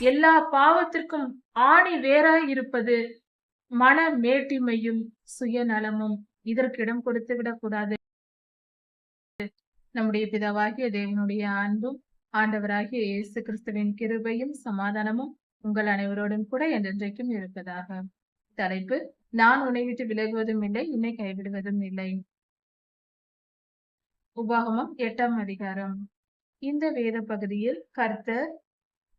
எல்லா பாவத்திற்கும் ஆணி வேறாய் இருப்பது மன மேட்டிமையும் சுயநலமும். இதற்கு இடம் கொடுத்து விடக்கூடாது. நம்முடைய பிதாவாகிய தேவனுடைய அன்பும் ஆண்டவராகிய இயேசு கிறிஸ்துவின் கிருபையும் சமாதானமும் உங்கள் அனைவரோடும் கூட என்றென்றைக்கும் இருப்பதாக. தலைப்பு நான் உன்னை விட்டு விலகுவதும் இல்லை உன்னை கைவிடுவதும் இல்லை. உபாகமம் எட்டாம் அதிகாரம். இந்த வேத பகுதியில் கர்த்தர்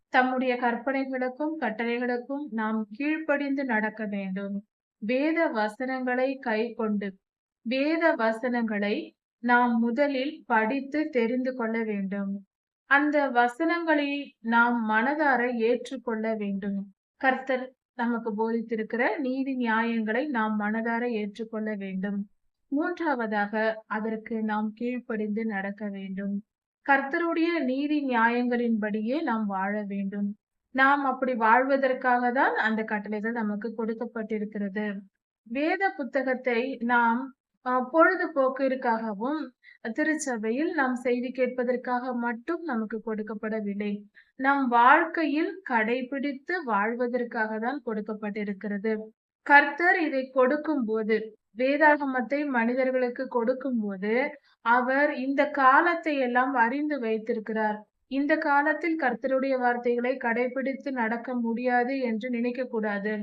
தம்முடைய கற்பனைகளுக்கும் கட்டளைகளுக்கும் நாம் கீழ்ப்படிந்து நடக்க வேண்டும். வேத வசனங்களை கை கொண்டு வேத வசனங்களை நாம் முதலில் படித்து தெரிந்து கொள்ள வேண்டும். அந்த வசனங்களை நாம் மனதார ஏற்றுக்கொள்ள வேண்டும். கர்த்தர் நமக்கு போதித்திருக்கிற நீதி நியாயங்களை நாம் மனதார ஏற்றுக்கொள்ள வேண்டும். மூன்றாவதாக அதற்கு நாம் கீழ்ப்படிந்து நடக்க வேண்டும். கர்த்தருடைய நீதி நியாயங்களின்படியே நாம் வாழ வேண்டும். நாம் அப்படி வாழ்வதற்காக தான் அந்த கட்டளைகள் நமக்கு கொடுக்கப்பட்டிருக்கிறது. வேத புத்தகத்தை நாம் பொழுதுபோக்கிற்காகவும் திருச்சபையில் நாம் செய்தி கேட்பதற்காக மட்டும் நமக்கு கொடுக்கப்படவில்லை. நம் வாழ்க்கையில் கடைபிடித்து வாழ்வதற்காக தான் கொடுக்கப்பட்டிருக்கிறது. கர்த்தர் இதை கொடுக்கும் போது வேதாகமத்தை மனிதர்களுக்கு கொடுக்கும் போது அவர் இந்த காலத்தை எல்லாம் அறிந்து வைத்திருக்கிறார். இந்த காலத்தில் கர்த்தருடைய வார்த்தைகளை கடைபிடித்து நடக்க முடியாது என்று நினைக்க கூடாது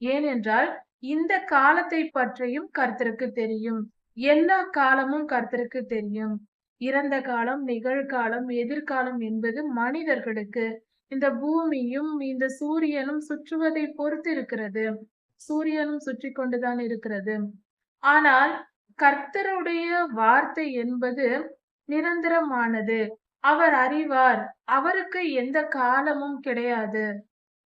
ஏனென்றால் இந்த காலத்தை பற்றியும் கர்த்தருக்கு தெரியும். எல்லா காலமும் கர்த்தருக்கு தெரியும். இறந்த காலம் நிகழ்காலம் எதிர்காலம் என்பது மனிதர்களுக்கு இந்த பூமியும் இந்த சூரியனும் சுற்றுவதை பொறுத்து இருக்கிறது சூரியனும் சுற்றி கொண்டுதான் இருக்கிறது. ஆனால் கர்த்தருடைய வார்த்தை என்பது நிரந்தரமானது. அவர் அறிவார். அவருக்கு எந்த காலமும் கிடையாது.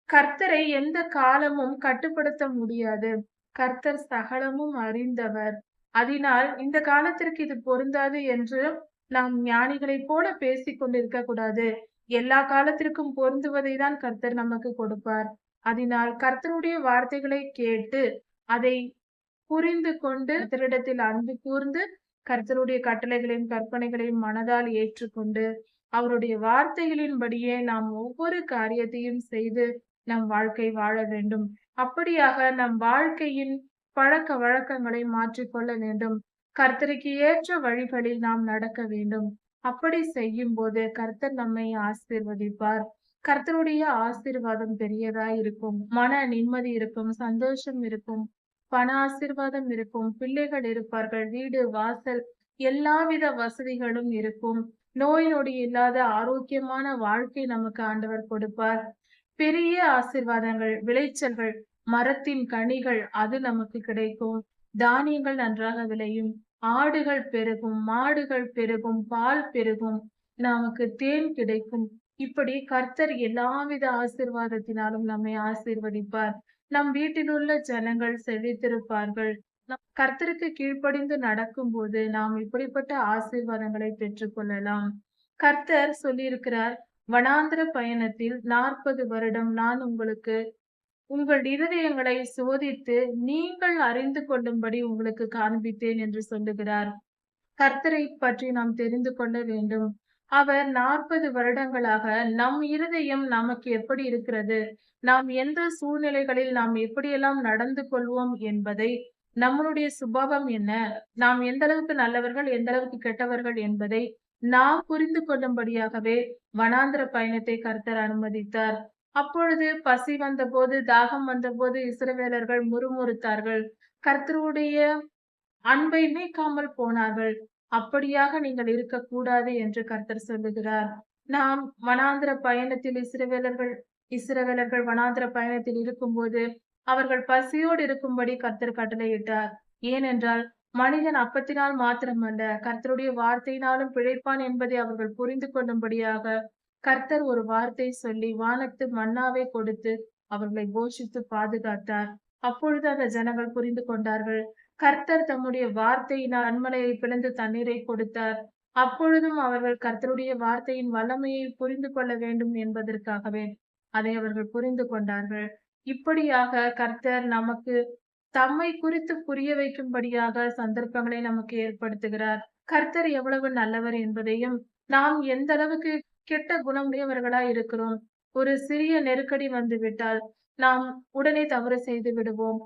கர்த்தரை எந்த காலமும் கட்டுப்படுத்த முடியாது. கர்த்தர் சகலமும் அறிந்தவர். அதனால் இந்த காலத்திற்கு இது பொருந்தாது என்று நாம் ஞானிகளைப் போல பேசிக் கொண்டிருக்க கூடாது. எல்லா காலத்திற்கும் பொருந்துவதை தான் கர்த்தர் நமக்கு கொடுப்பார். அதனால் கர்த்தருடைய வார்த்தைகளை கேட்டு அதை புரிந்து கொண்டு திருடத்தில் அன்பு கூர்ந்து கர்த்தருடைய கட்டளைகளையும் கற்பனைகளையும் மனதால் ஏற்றுக்கொண்டு அவருடைய வார்த்தைகளின்படியே நாம் ஒவ்வொரு காரியத்தையும் செய்து நம் வாழ்க்கை வாழ வேண்டும். அப்படியாக நம் வாழ்க்கையின் பழக்க வழக்கங்களை மாற்றிக்கொள்ள வேண்டும். கர்த்தருக்கு ஏற்ற வழிகளில் நாம் நடக்க வேண்டும். அப்படி செய்யும் போது கர்த்தர் நம்மை ஆசீர்வதிப்பார். கர்த்தருடைய ஆசீர்வாதம் பெரியதாய் இருக்கும் மன நிம்மதி இருக்கும். சந்தோஷம் இருக்கும். பண ஆசீர்வாதம் இருக்கும் பிள்ளைகள் இருப்பார்கள் வீடு வாசல் எல்லாவித வசதிகளும் இருக்கும். நோய் நொடி இல்லாத ஆரோக்கியமான வாழ்க்கை நமக்கு ஆண்டவர் கொடுப்பார். பெரிய ஆசிர்வாதங்கள் விளைச்சல்கள் மரத்தின் கனிகள் அது நமக்கு கிடைக்கும். தானியங்கள் நன்றாக விளையும். ஆடுகள் பெருகும் மாடுகள் பெருகும் பால் பெருகும். நமக்கு தேன் கிடைக்கும். இப்படி கர்த்தர் எல்லாவித ஆசிர்வாதத்தினாலும் நம்மை ஆசீர்வதிப்பார். நம் வீட்டில் உள்ள ஜனங்கள் செழித்திருப்பார்கள். நம் கர்த்தருக்கு கீழ்ப்படிந்து நடக்கும் போது நாம் இப்படிப்பட்ட ஆசீர்வாதங்களை பெற்றுக்கொள்ளலாம் கர்த்தர் சொல்லியிருக்கிறார் வனாந்திர பயணத்தில் நாற்பது வருடம் நான் உங்களுக்கு உங்கள் இருதயங்களை சோதித்து நீங்கள் அறிந்து கொள்ளும்படி உங்களுக்கு காண்பித்தேன் என்று சொல்லுகிறார். கர்த்தரை பற்றி நாம் தெரிந்து கொள்ள வேண்டும். அவர் நாற்பது வருடங்களாக நம் இருதயம் நமக்கு எப்படி இருக்கிறது? நாம் எந்த சூழ்நிலைகளில் நாம் எப்படியெல்லாம் நடந்து கொள்வோம் என்பதை நம்மளுடைய சுபாவம் என்ன? நாம் எந்த அளவுக்கு நல்லவர்கள் எந்த அளவுக்கு கெட்டவர்கள் என்பதை நாம் புரிந்து கொள்ளும்படியாகவே வனாந்திர பயணத்தை கர்த்தர் அனுமதித்தார். அப்பொழுது பசி வந்தபோது தாகம் வந்தபோது இஸ்ரவேலர்கள் முறுமுறுத்தார்கள். கர்த்தருடைய அன்பை நீக்காமல் போனார்கள். அப்படியாக நீங்கள் இருக்கக்கூடாது என்று கர்த்தர் சொல்லுகிறார். நாம் வனாந்திர பயணத்தில் இஸ்ரவேலர்கள் இஸ்ரவேலர்கள் வனாந்திர பயணத்தில் இருக்கும்போது அவர்கள் பசியோடு இருக்கும்படி கர்த்தர் கட்டளையிட்டார். ஏனென்றால் மனிதன் அப்பத்தினால் மாத்திரமல்ல கர்த்தருடைய வார்த்தையினாலும் பிழைப்பான் என்பதை அவர்கள் புரிந்து கொள்ளும்படியாக கர்த்தர் ஒரு வார்த்தை சொல்லி வானத்து மன்னாவை கொடுத்து அவர்களை போஷித்து பாதுகாத்தார். அப்பொழுது அந்த ஜனங்கள் புரிந்து கொண்டார்கள். கர்த்தர் தம்முடைய வார்த்தையினால் அன்மலையை பிளந்து தண்ணீரை கொடுத்தார். அப்பொழுதும் அவர்கள் கர்த்தருடைய வார்த்தையின் வல்லமையை புரிந்து கொள்ள வேண்டும் என்பதற்காகவே அதை அவர்கள் புரிந்து கொண்டார்கள். இப்படியாக கர்த்தர் நமக்கு தம்மை குறித்து புரிய வைக்கும்படியாக சந்தர்ப்பங்களை நமக்கு ஏற்படுத்துகிறார். கர்த்தர் எவ்வளவு நல்லவர் என்பதையும் நாம் எந்த அளவுக்கு கெட்ட குணமுடையவர்களா இருக்கிறோம் ஒரு சிறிய நெருக்கடி வந்துவிட்டால், நாம் உடனே தவறு செய்து விடுவோம்.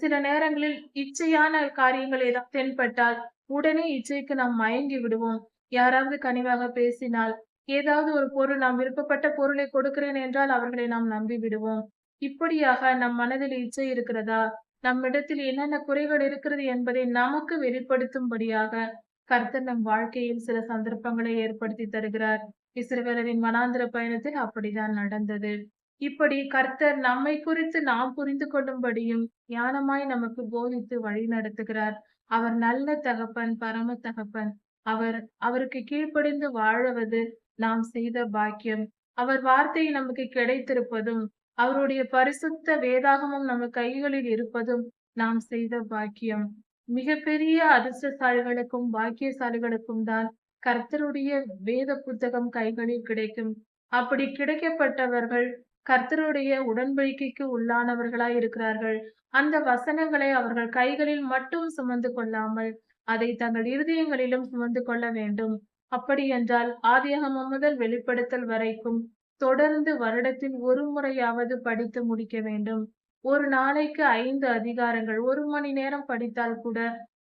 சில நேரங்களில் இச்சையான காரியங்கள் ஏதாவது தென்பட்டால், உடனே இச்சைக்கு நாம் மயங்கி விடுவோம். யாராவது கனிவாக பேசினால், ஏதாவது ஒரு பொருள் நாம் விருப்பப்பட்ட பொருளை கொடுக்கிறேன் என்றால் அவர்களை நாம் நம்பி விடுவோம். இப்படியாக நம் மனதில் இச்சை இருக்கிறதா? நம்மிடத்தில் என்னென்ன குறைகள் இருக்கிறது என்பதை நமக்கு வெளிப்படுத்தும்படியாக கர்த்தர் நம் வாழ்க்கையில் சில சந்தர்ப்பங்களை ஏற்படுத்தி தருகிறார். இஸ்ரவேலரின் மனாந்திர பயணத்தில் அப்படிதான் நடந்தது. இப்படி கர்த்தர் நம்மை குறித்து நாம் புரிந்து கொள்ளும்படியும் ஞானமாய் நமக்கு போதித்து வழி நடத்துகிறார். அவர் நல்ல தகப்பன், பரம தகப்பன். அவர் அவருக்கு கீழ்ப்படிந்து வாழவது நாம் செய்த பாக்கியம். அவர் வார்த்தை நமக்கு கிடைத்திருப்பதும், அவருடைய பரிசுத்த வேதாகமும் நம்ம கைகளில் இருப்பதும் நாம் செய்த பாக்கியம். மிகப்பெரிய அதிர்ஷ்டசாலிகளுக்கும், பாக்கியசாலிகளுக்கும் தான் கர்த்தருடைய வேத புத்தகம் கைகளில் கிடைக்கும். அப்படி கிடைக்கப்பட்டவர்கள் கர்த்தருடைய உடன்படிக்கைக்கு உள்ளானவர்களாய் இருக்கிறார்கள். அந்த வசனங்களை அவர்கள் கைகளில் மட்டும் சுமந்து கொள்ளாமல், அதை தங்கள் இருதயங்களிலும் சுமந்து கொள்ள வேண்டும். அப்படியென்றால் ஆதியாகமம் முதல் வெளிப்படுத்தல் வரைக்கும் தொடர்ந்து வருடத்தில் ஒரு முறையாவது படித்து முடிக்க வேண்டும். ஒரு நாளைக்கு ஐந்து அதிகாரங்கள் ஒரு மணி நேரம் படித்தால் கூட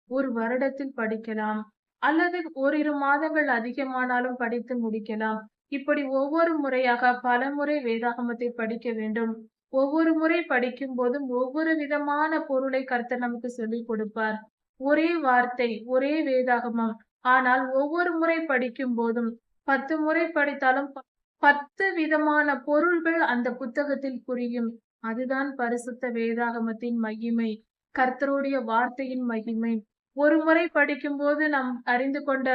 ஒரு வருடத்தில் படிக்கலாம். அல்லது ஓரிரு மாதங்கள் அதிகமானாலும் படித்து முடிக்கலாம். இப்படி ஒவ்வொரு முறையாக பலமுறை வேதாகமத்தை படிக்க வேண்டும். ஒவ்வொரு முறை படிக்கும்போதும் ஒவ்வொரு விதமான பொருளை கர்த்தர் நமக்கு சொல்லிக் கொடுப்பார். ஒரே வார்த்தை, ஒரே வேதாகமம். ஆனால் ஒவ்வொரு முறை படிக்கும்போதும் 10 முறை படித்தாலும் பத்து விதமான பொருள்கள் அந்த புத்தகத்தில் புரியும். அதுதான் பரிசுத்த வேதாகமத்தின் மகிமை. கர்த்தருடைய வார்த்தையின் மகிமை. ஒரு முறை படிக்கும்போது நாம் அறிந்து கொண்ட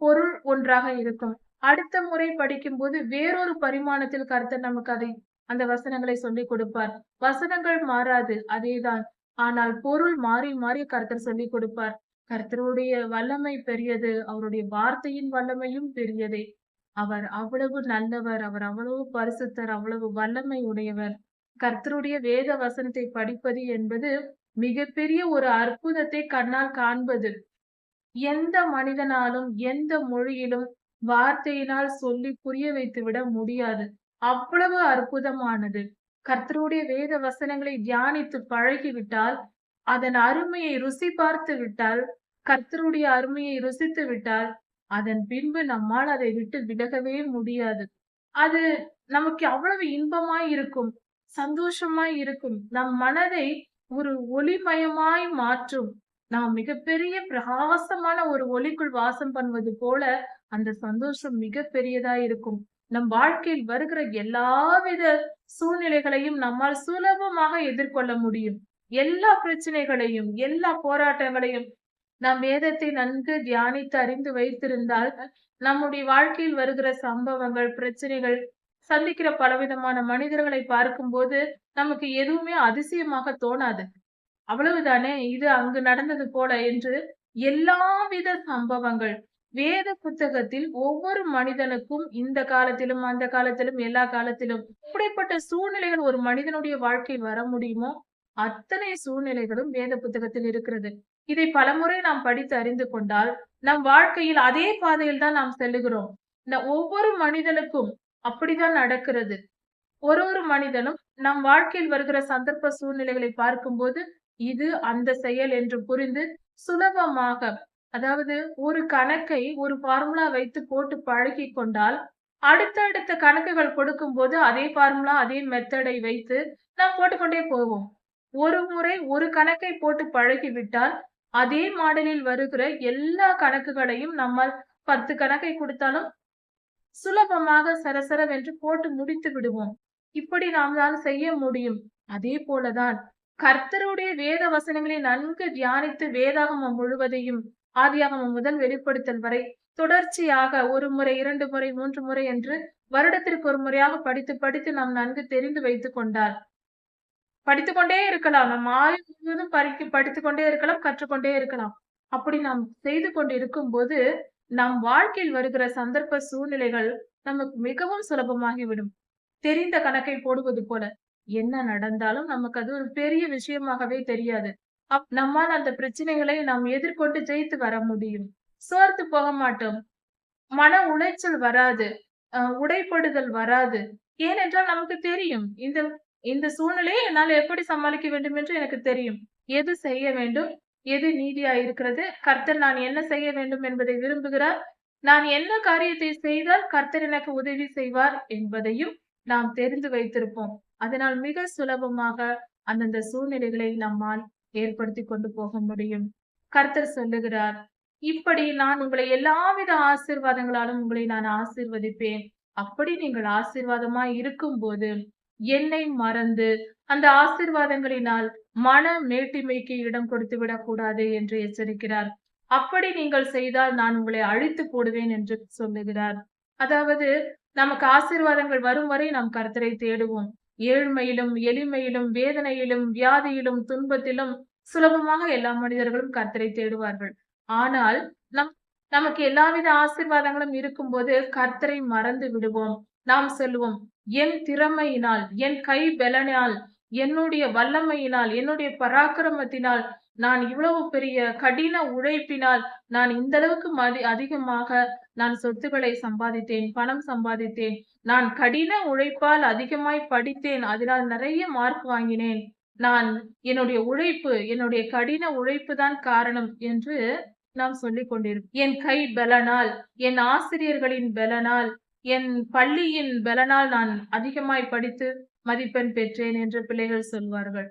பொருள் ஒன்றாக இருக்கும். அடுத்த முறை படிக்கும்போது வேறொரு பரிமாணத்தில் கருத்தர் நமக்கு அதை அந்த வசனங்களை சொல்லிக் கொடுப்பார். வசனங்கள் மாறாது. அதேதான். ஆனால் பொருள் மாறி மாறி கருத்தர் சொல்லிக் கொடுப்பார். கர்த்தருடைய வல்லமை பெரியது. அவருடைய வார்த்தையின் வல்லமையும் பெரியதே. அவர் அவ்வளவு நல்லவர். அவர் அவ்வளவு பரிசுத்தர். அவ்வளவு வல்லமை உடையவர். கர்த்தருடைய வேத வசனத்தை படிப்பது என்பது மிகப்பெரிய ஒரு அற்புதத்தை கண்ணால் காண்பது. எந்த மனிதனாலும், எந்த மொழியிலும் வார்த்தையினால் சொல்லி புரிய வைத்துவிட முடியாது. அவ்வளவு அற்புதமானது. கர்த்தருடைய வேத வசனங்களை தியானித்து பழகிவிட்டால், அதன் அருமையை ருசி பார்த்து விட்டால், கர்த்தருடைய அருமையை ருசித்து விட்டால், அதன் பின்பு நம்மால் அதை விட்டு விலகவே முடியாது. அது நமக்கு அவ்வளவு இன்பமாய் இருக்கும். சந்தோஷமாய் இருக்கும். நம் மனதை ஒரு ஒளிமயமாய் மாற்றும். நாம் மிகப்பெரிய பிரகாசமான ஒரு ஒளிக்குள் வாசம் பண்ணுவது போல அந்த சந்தோஷம் மிகப்பெரியதாய் இருக்கும். நம் வாழ்க்கையில் வருகிற எல்லாவித சூழ்நிலைகளையும் நம்மால் சுலபமாக எதிர்கொள்ள முடியும். எல்லா பிரச்சனைகளையும், எல்லா போராட்டங்களையும் நாம் வேதத்தை நன்கு தியானித்து அறிந்து வைத்திருந்தால், நம்முடைய வாழ்க்கையில் வருகிற சம்பவங்கள், பிரச்சனைகள், சந்திக்கிற பலவிதமான மனிதர்களை பார்க்கும்போது நமக்கு எதுவுமே அதிசயமாக தோணாது. அவ்வளவுதானே இது அங்கு நடந்தது போல என்று எல்லாவித சம்பவங்கள் வேத புத்தகத்தில் ஒவ்வொரு மனிதனுக்கும் இந்த காலத்திலும், அந்த காலத்திலும், எல்லா காலத்திலும் இப்படிப்பட்ட சூழ்நிலைகள் ஒரு மனிதனுடைய வாழ்க்கையில் வர முடியுமோ, அத்தனை சூழ்நிலைகளும் வேத புத்தகத்தில் இருக்கிறது. இதை பலமுறை நாம் படித்து அறிந்து கொண்டால், நம் வாழ்க்கையில் அதே பாதையில் தான் நாம் செல்லுகிறோம். இந்த ஒவ்வொரு மனிதனுக்கும் அப்படிதான் நடக்கிறது. ஒரு ஒரு மனிதனும் நம் வாழ்க்கையில் வருகிற சந்தர்ப்ப சூழ்நிலைகளை பார்க்கும்போது, இது அந்த செயல் என்று புரிந்து சுலபமாக அதாவது ஒரு கணக்கை ஒரு ஃபார்முலா வைத்து போட்டு பழகி கொண்டால், அடுத்தடுத்த கணக்குகள் கொடுக்கும்போது அதே ஃபார்முலா, அதே மெத்தடை வைத்து நாம் போட்டுக்கொண்டே போவோம். ஒரு முறை ஒரு கணக்கை போட்டு பழகிவிட்டால், அதே மாடலில் வருகிற எல்லா கணக்குகளையும் நம்மால் 10 கணக்கை கொடுத்தாலும் சுலபமாக சரசரவென்று போட்டு முடித்து விடுவோம். இப்படி நம்மால் செய்ய முடியும். அதே போலதான் கர்த்தருடைய வேத வசனங்களை நன்கு தியானித்து வேதாகமம் முழுவதையும் ஆதியாகமம் முதல் வெளிப்படுத்தல் வரை தொடர்ச்சியாக ஒரு முறை, இரண்டு முறை, மூன்று முறை என்று வருடத்திற்கு ஒரு முறையாக படித்து படித்து நாம் நன்கு தெரிந்து வைத்துக் கொண்டால், படித்துக் கொண்டே இருக்கலாம். நம் ஆயுள் முழுவதும் படிக்க படித்துக் கொண்டே இருக்கலாம், கற்றுக்கொண்டே இருக்கலாம். அப்படி நாம் செய்து கொண்டிருக்கும்போது, நம் வாழ்க்கையில் வருகிற சந்தர்ப்ப சூழ்நிலைகள் நமக்கு மிகவும் சுலபமாகிவிடும். தெரிந்த கணக்கை போடுவது போல. என்ன நடந்தாலும் நமக்கு அது ஒரு பெரிய விஷயமாகவே தெரியாது. அப் நம்மால் அந்த பிரச்சனைகளை நாம் எதிர்கொண்டு ஜெயித்து வர முடியும். சோர்த்து போக மாட்டோம். மன உளைச்சல் வராது. உடைப்படுதல் வராது. ஏனென்றால் நமக்கு தெரியும். இந்த இந்த சூழ்நிலையை என்னால் எப்படி சமாளிக்க வேண்டும் என்று எனக்கு தெரியும். எது செய்ய வேண்டும்? எது நீதியா இருக்கிறது? கர்த்தர் நான் என்ன செய்ய வேண்டும் என்பதை விரும்புகிறார். நான் என்ன காரியத்தை செய்தால் கர்த்தர் எனக்கு உதவி செய்வார் என்பதையும் நாம் தெரிந்து வைத்திருப்போம். அதனால் மிக சுலபமாக அந்தந்த சூழ்நிலைகளை நம்மால் ஏற்படுத்திக் கொண்டு போக முடியும். கர்த்தர் சொல்லுகிறார், இப்படி நான் உங்களை எல்லாவித ஆசீர்வாதங்களாலும் உங்களை நான் ஆசீர்வதிப்பேன். அப்படி நீங்கள் ஆசீர்வாதமாய் இருக்கும்போது, என்னை மறந்து அந்த ஆசீர்வாதங்களினால் மன மேட்டிமைக்கு இடம் கொடுத்து விடக்கூடாது என்று எச்சரிக்கிறார். அப்படி நீங்கள் செய்தால் நான் உங்களை அழித்து போடுவேன் என்று சொல்லுகிறார். அதாவது நமக்கு ஆசீர்வாதங்கள் வரும் வரை நாம் கருத்தரை தேடுவோம். ஏழ்மையிலும், எளிமையிலும், வேதனையிலும், வியாதியிலும், துன்பத்திலும் சுலபமாக எல்லா மனிதர்களும் கர்த்தரை தேடுவார்கள். ஆனால் நம் நமக்கு எல்லாவித ஆசீர்வாதங்களும் இருக்கும்போது கர்த்தரை மறந்து விடுவோம். நாம் சொல்லுவோம், என் திறமையினால், என் கை பெலனால், என்னுடைய வல்லமையினால், என்னுடைய பராக்கிரமத்தினால், நான் இவ்வளவு பெரிய கடின உழைப்பினால் நான் இந்த அளவுக்கு மதி அதிகமாக நான் சொத்துக்களை சம்பாதித்தேன், பணம் சம்பாதித்தேன். நான் கடின உழைப்பால் அதிகமாய் படித்தேன். அதனால் நிறைய மார்க் வாங்கினேன். நான் என்னுடைய உழைப்பு, என்னுடைய கடின உழைப்பு தான் காரணம் என்று நாம் சொல்லிக் கொண்டிருக்கோம் என் கை பெலனால், என் ஆசிரியர்களின் பெலனால், என் பள்ளியின் பெலனால் நான் அதிகமாய் படித்து மதிப்பெண் பெற்றேன் என்று பிள்ளைகள் சொல்வார்கள்.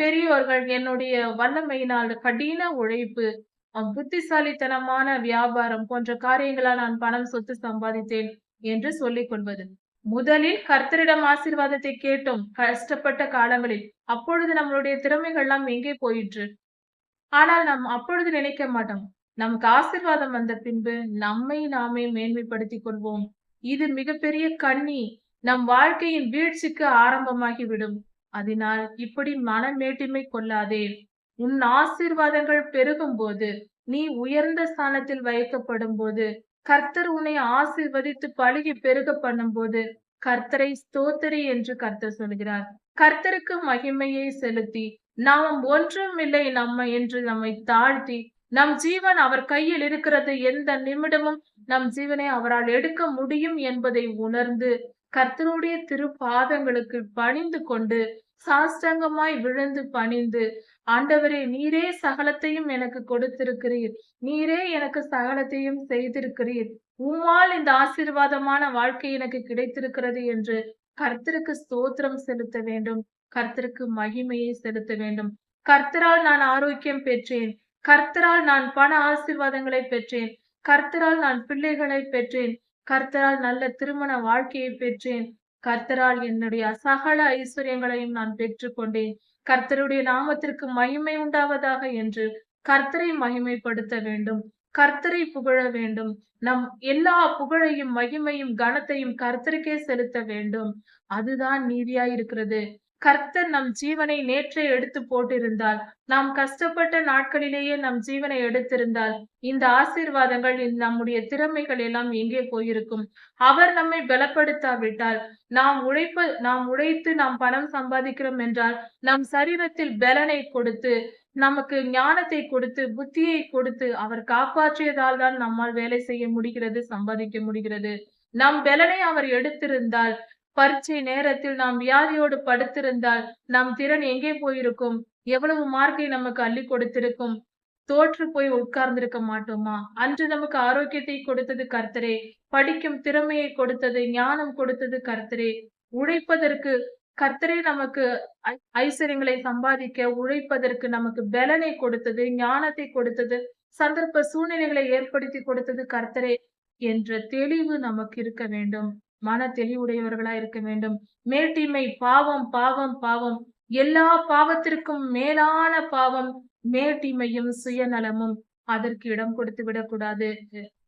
பெரியோர்கள் என்னுடைய வல்லமையினால் கடின உழைப்பு, புத்திசாலித்தனமான வியாபாரம் போன்ற காரியங்களால் நான் பணம், சொத்து சம்பாதித்தேன் என்று சொல்லிக் கொள்வது. முதலில் கர்த்தரிடம் ஆசீர்வாதத்தை கேட்டோம். கஷ்டப்பட்ட காலங்களில். அப்பொழுது நம்மளுடைய திறமைகள்லாம் எங்கே போயிற்று? ஆனால் நாம் அப்பொழுது நினைக்க மாட்டோம். நமக்கு ஆசீர்வாதம் வந்த பின்பு நம்மை நாமே மேன்மைப்படுத்திக் கொள்வோம். இது மிகப்பெரிய கண்ணி. நம் வாழ்க்கையின் வீழ்ச்சிக்கு ஆரம்பமாகிவிடும். அதனால் இப்படி மனமேட்டிமை கொள்ளாதே. உன் ஆசீர்வாதங்கள் பெருகும் போது நீ உயர்ந்த ஸ்தானத்தில் வைக்கப்படும்போது, கர்த்தர் உன்னை ஆசீர்வதித்து பழுகி பெருக பண்ணும்போது, கர்த்தரை ஸ்தோத்திரி என்று கர்த்தர் சொல்கிறார். கர்த்தருக்கு மகிமையை செலுத்தி, நாம் ஒன்றுமில்லை நம்ம என்று நம்மை தாழ்த்தி, நம் ஜீவன் அவர் கையில் இருக்கிறது. எந்த நிமிடமும் நம் ஜீவனை அவரால் எடுக்க முடியும் என்பதை உணர்ந்து, கர்த்தருடைய திருப்பாதங்களுக்கு பணிந்து கொண்டு, சாஷ்டங்கமாய் விழுந்து பணிந்து, ஆண்டவரே நீரே சகலத்தையும் எனக்கு கொடுத்திருக்கிறீர். நீரே எனக்கு சகலத்தையும் செய்திருக்கிறீர். உம்மால் இந்த ஆசீர்வாதமான வாழ்க்கை எனக்கு கிடைத்திருக்கிறது என்று கர்த்தருக்கு ஸ்தோத்திரம் செலுத்த வேண்டும். கர்த்தருக்கு மகிமையை செலுத்த வேண்டும். கர்த்தரால் நான் ஆரோக்கியம் பெற்றேன். கர்த்தரால் நான் பண ஆசீர்வாதங்களை பெற்றேன். கர்த்தரால் நான் பிள்ளைகளை பெற்றேன். கர்த்தரால் நல்ல திருமண வாழ்க்கையை பெற்றேன். கர்த்தரால் என்னுடைய சகல ஐஸ்வர்யங்களையும் நான் பெற்றுக்கொண்டேன். கர்த்தருடைய நாமத்திற்கு மகிமை உண்டாவதாக என்று கர்த்தரை மகிமைப்படுத்த வேண்டும். கர்த்தரை புகழ வேண்டும். நம் எல்லா புகழையும், மகிமையும், கனத்தையும் கர்த்தருக்கே செலுத்த வேண்டும். அதுதான் நீதியாய் இருக்கிறது. கர்த்தர் நம் ஜீவனை நேற்றே எடுத்து போட்டிருந்தால், நாம் கஷ்டப்பட்ட நாட்களிலேயே நம் ஜீவனை எடுத்திருந்தால், இந்த ஆசீர்வாதங்கள் நம்முடைய திறமைகள் எல்லாம் எங்கே போயிருக்கும்? அவர் நம்மை பலப்படுத்தாவிட்டால், நாம் உழைப்ப நாம் உழைத்து நாம் பணம் சம்பாதிக்கிறோம் என்றால், நம் சரீரத்தில் பலனை கொடுத்து, நமக்கு ஞானத்தை கொடுத்து, புத்தியை கொடுத்து, அவர் காப்பாற்றியதால் தான் நம்மால் வேலை செய்ய முடிகிறது, சம்பாதிக்க முடிகிறது. நம் பலனை அவர் எடுத்திருந்தால், பரீட்சை நேரத்தில் நாம் வியாதியோடு படுத்திருந்தால், நம் திறன் எங்கே போயிருக்கும்? எவ்வளவு மார்க்கை நமக்கு அள்ளிக் கொடுத்திருக்கும்? தோற்று போய் உட்கார்ந்திருக்க மாட்டோமா? அன்று நமக்கு ஆரோக்கியத்தை கொடுத்தது கர்த்தரே. படிக்கும் திறமையை கொடுத்தது, ஞானம் கொடுத்தது கர்த்தரே. உழைப்பதற்கு கர்த்தரே நமக்கு ஐ ஐஸ்வர்யங்களை சம்பாதிக்க உழைப்பதற்கு நமக்கு பெலனை கொடுத்தது, ஞானத்தை கொடுத்தது, சந்தர்ப்ப சூழ்நிலைகளை ஏற்படுத்தி கொடுத்தது கர்த்தரே என்ற தெளிவு நமக்கு இருக்க வேண்டும். மன தெளிவுடையவர்களா இருக்க வேண்டும். மேட்டிமை பாவம், பாவம், பாவம். எல்லா பாவத்திற்கும் மேலான பாவம் மேட்டிமையும், சுயநலமும். அதற்கு இடம் கொடுத்து விடக்கூடாது.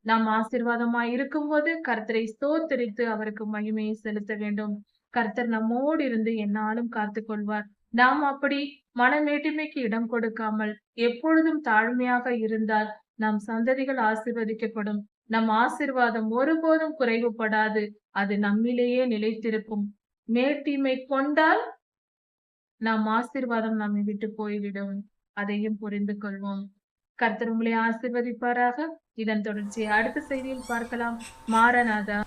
நாம் ஆசீர்வாதமாய் இருக்கும்போது கர்த்தரை ஸ்தோத்தரித்து அவருக்கு மகிமையை செலுத்த வேண்டும். கர்த்தர் நம்மோடு இருந்து என்னாலும் காத்து கொள்வார். நாம் அப்படி மனமேட்டிமைக்கு இடம் கொடுக்காமல் எப்பொழுதும் தாழ்மையாக இருந்தால் நம் சந்ததிகள் ஆசிர்வதிக்கப்படும் நம் ஆசிர்வாதம் ஒருபோதும் குறைவுபடாது. அது நம்மிலேயே நிலைத்திருக்கும். மேற்தீமை கொண்டால் நம் ஆசீர்வாதம் நம்மை விட்டு போய்விடும். அதையும் புரிந்து கொள்வோம். கர்த்தர் உங்களை ஆசிர்வதிப்பாராக இதன் தொடர்ச்சியை அடுத்த செய்தியில் பார்க்கலாம். மாரநாதா